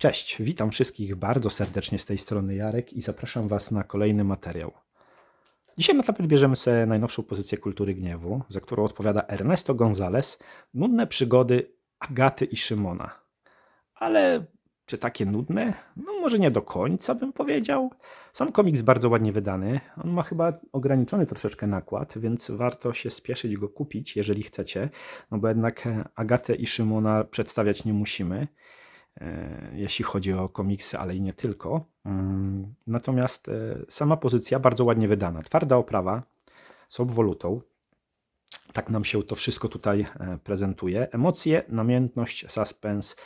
Cześć, witam wszystkich bardzo serdecznie z tej strony Jarek i zapraszam Was na kolejny materiał. Dzisiaj na tapet bierzemy sobie najnowszą pozycję kultury gniewu, za którą odpowiada Ernesto González, nudne przygody Agaty i Szymona. Ale czy takie nudne? No może nie do końca bym powiedział. Sam komiks bardzo ładnie wydany. On ma chyba ograniczony troszeczkę nakład, więc warto się spieszyć go kupić, jeżeli chcecie. No bo jednak Agatę i Szymona przedstawiać nie musimy jeśli chodzi o komiksy, ale i nie tylko. Mm, Natomiast e, sama pozycja bardzo ładnie wydana. Twarda oprawa z obwolutą. Tak nam się to wszystko tutaj e, prezentuje. Emocje, namiętność, suspens,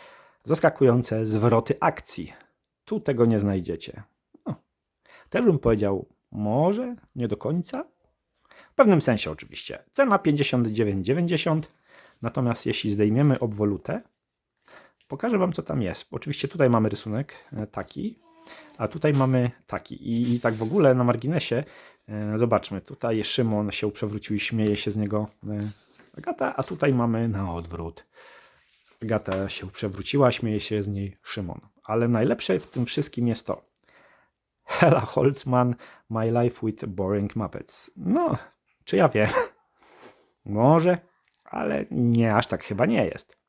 zaskakujące zwroty akcji. Tu tego nie znajdziecie. No, też bym powiedział, może, nie do końca. W pewnym sensie oczywiście. Cena 59,90. Natomiast jeśli zdejmiemy obwolutę, Pokażę Wam, co tam jest. Oczywiście tutaj mamy rysunek e, taki, a tutaj mamy taki. I, i tak w ogóle na marginesie, e, zobaczmy, tutaj Szymon się przewrócił i śmieje się z niego e, Agata, a tutaj mamy na odwrót. Agata się przewróciła, śmieje się z niej Szymon. Ale najlepsze w tym wszystkim jest to. Hela Holtzman, My Life with Boring Muppets. No, czy ja wiem? Może, ale nie, aż tak chyba nie jest.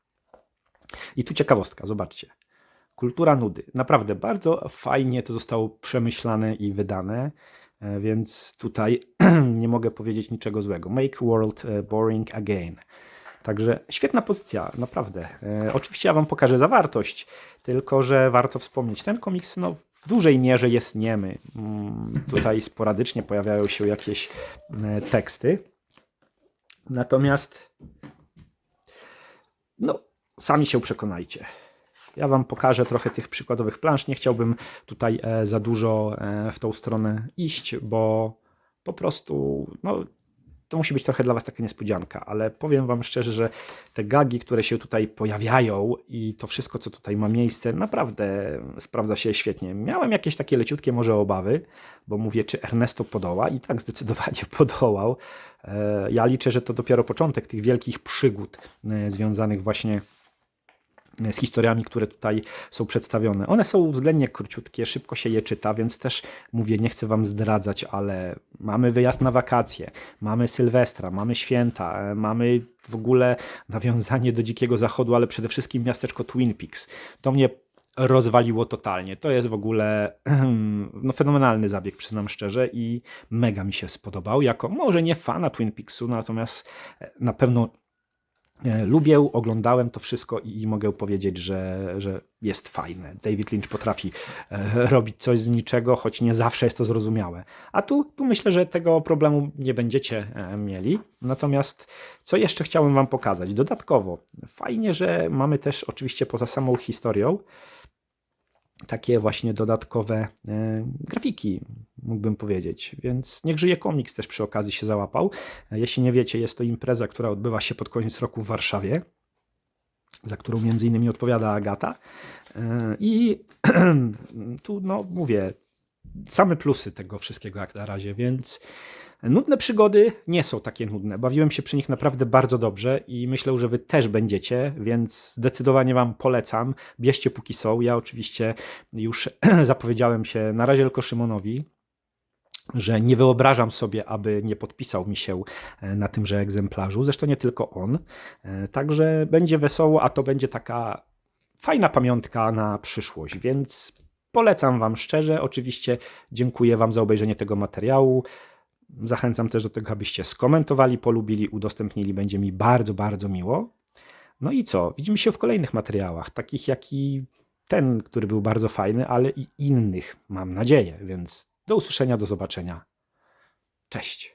I tu ciekawostka, zobaczcie. Kultura nudy. Naprawdę bardzo fajnie to zostało przemyślane i wydane, e, więc tutaj nie mogę powiedzieć niczego złego. Make world e, boring again. Także świetna pozycja, naprawdę. E, oczywiście ja Wam pokażę zawartość, tylko że warto wspomnieć, ten komiks no, w dużej mierze jest niemy. Mm, Tutaj sporadycznie pojawiają się jakieś e, teksty. Natomiast no, sami się przekonajcie. Ja Wam pokażę trochę tych przykładowych plansz. Nie chciałbym tutaj e, za dużo e, w tą stronę iść, bo po prostu no, to musi być trochę dla Was taka niespodzianka, ale powiem Wam szczerze, że te gagi, które się tutaj pojawiają i to wszystko, co tutaj ma miejsce, naprawdę sprawdza się świetnie. Miałem jakieś takie leciutkie może obawy, bo mówię, czy Ernesto podoła i tak zdecydowanie podołał. E, Ja liczę, że to dopiero początek tych wielkich przygód związanych właśnie z historiami, które tutaj są przedstawione. One są względnie króciutkie, szybko się je czyta, więc też mówię, nie chcę Wam zdradzać, ale mamy wyjazd na wakacje, mamy Sylwestra, mamy święta, e, mamy w ogóle nawiązanie do Dzikiego Zachodu, ale przede wszystkim miasteczko Twin Peaks. To mnie rozwaliło totalnie. To jest w ogóle no, fenomenalny zabieg, przyznam szczerze, i mega mi się spodobał. Jako może nie fana Twin Peaksu, natomiast e, na pewno Lubię, oglądałem to wszystko i, i mogę powiedzieć, że, że jest fajne. David Lynch potrafi e, robić coś z niczego, choć nie zawsze jest to zrozumiałe. A tu, tu myślę, że tego problemu nie będziecie e, mieli. Natomiast co jeszcze chciałem Wam pokazać? Dodatkowo, fajnie, że mamy też oczywiście poza samą historią takie właśnie dodatkowe e, grafiki, mógłbym powiedzieć. Więc niech żyje komiks też przy okazji się załapał. E, Jeśli nie wiecie, jest to impreza, która odbywa się pod koniec roku w Warszawie, za którą między innymi odpowiada Agata. E, I tu, no mówię, same plusy tego wszystkiego jak na razie, więc nudne przygody nie są takie nudne. Bawiłem się przy nich naprawdę bardzo dobrze i myślę, że wy też będziecie, więc zdecydowanie wam polecam. Bierzcie póki są. Ja oczywiście już zapowiedziałem się na razie tylko Szymonowi, że nie wyobrażam sobie, aby nie podpisał mi się e, na tymże egzemplarzu. Zresztą nie tylko on. E, Także będzie wesoło, a to będzie taka fajna pamiątka na przyszłość, więc polecam Wam szczerze. Oczywiście dziękuję Wam za obejrzenie tego materiału. Zachęcam też do tego, abyście skomentowali, polubili, udostępnili. Będzie mi bardzo, bardzo miło. No i co? Widzimy się w kolejnych materiałach, takich jak i ten, który był bardzo fajny, ale i innych, mam nadzieję. Więc do usłyszenia, do zobaczenia. Cześć.